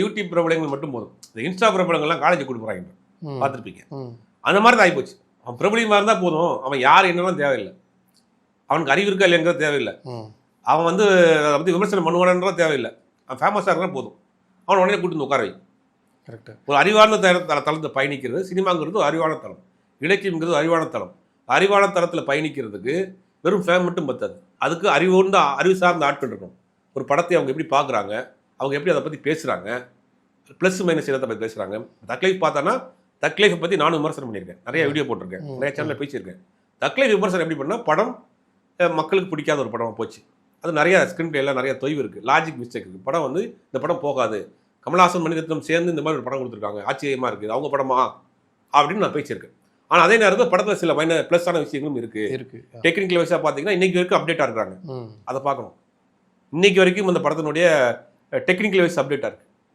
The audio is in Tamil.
யூடியூப் பிரபலங்கள் மட்டும் போதும். இந்த இன்ஸ்டா பிரபலங்கள்லாம் காலேஜ் கொடுக்குறாங்க பார்த்துருப்பீங்க. அந்த மாதிரி தான் ஆகிப்போச்சு அவன் பிரபலியமாக இருந்தால் போதும். அவன் யார் என்னன்னு தேவையில்லை. அவனுக்கு அறிவு இருக்கா இல்லைங்கிறது தேவையில்லை. அவன் வந்து அதை பற்றி விமர்சனம் பண்ணுவானன்ற தேவையில்லை. அவன் ஃபேமஸாக இருந்தால் போதும். அவன் உடனே கூட்டு உட்கார வை. ஒரு அறிவார்ந்த தர தளத்தை பயணிக்கிறது சினிமாங்கிறது ஒரு அறிவான தளம். இலக்கியம்ங்கிறது அறிவான தளம். அறிவான தளத்தில் பயணிக்கிறதுக்கு வெறும் ஃபேம் மட்டும் பத்தாது. அதுக்கு அறிவுண்ட அறிவு சார்ந்த ஆட்கள் இருக்கணும். ஒரு படத்தை அவங்க எப்படி பார்க்குறாங்க? அவங்க எப்படி அதை பற்றி பேசுகிறாங்க ப்ளஸ் மைனஸ் இடத்தை பற்றி பேசுகிறாங்க தக்லைஃப் பார்த்தானா தக்லைஃபை பற்றி நானும் விமர்சனம் பண்ணியிருக்கேன். நிறைய வீடியோ போட்டிருக்கேன். நிறைய சேனலில் பேசியிருக்கேன். தக்லைஃப் விமர்சனம் எப்படி பண்ணால் படம் மக்களுக்கு பிடிக்காத ஒரு படமாக போச்சு. அது நிறைய ஸ்க்ரீன் பிளேல நிறைய தொய்வு இருக்குது லாஜிக் மிஸ்டேக் இருக்குது படம் வந்து இந்த படம் போகாது. கமல்ஹாசன் மணிரத்னம் சேர்ந்து இந்த மாதிரி ஒரு படம் கொடுத்துருக்காங்க. ஆச்சரியமாக இருக்குது அவங்க படமா? அப்படின்னு நான் பேசியிருக்கேன். ஆனால் அதே நேரத்தில் படத்தில் சில மைன ப்ளஸ்ஸான விஷயங்களும் இருக்குது இருக்கு. டெக்னிக்கல் வைஸாக பார்த்தீங்கன்னா இன்னைக்கு வரைக்கும் அப்டேட்டாக இருக்கிறாங்க. அதை பார்க்கணும். இன்னைக்கு வரைக்கும் இந்த படத்தினுடைய டெக்னிக்கல் வைஸ் அப்டேட்டாக இருக்குது